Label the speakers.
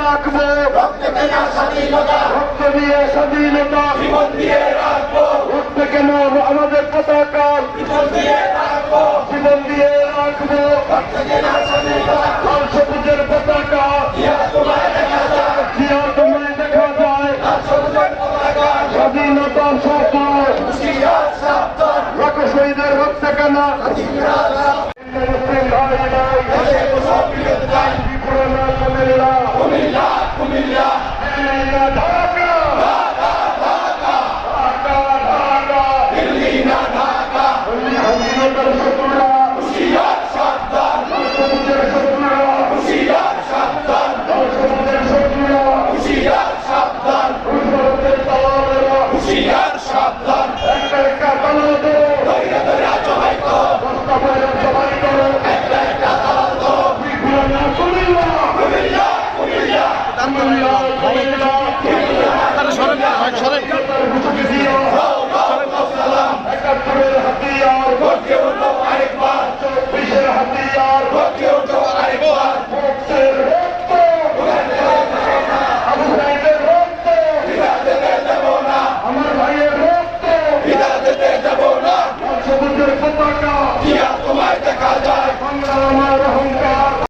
Speaker 1: রাখব। রক্ত
Speaker 2: দিয়ে স্বাধীনতা।
Speaker 1: জীবন দিয়ে
Speaker 2: স্বাধীনতার স্বার্থ
Speaker 1: রক্ত
Speaker 2: শহীদের রক্ত কেনা de combattant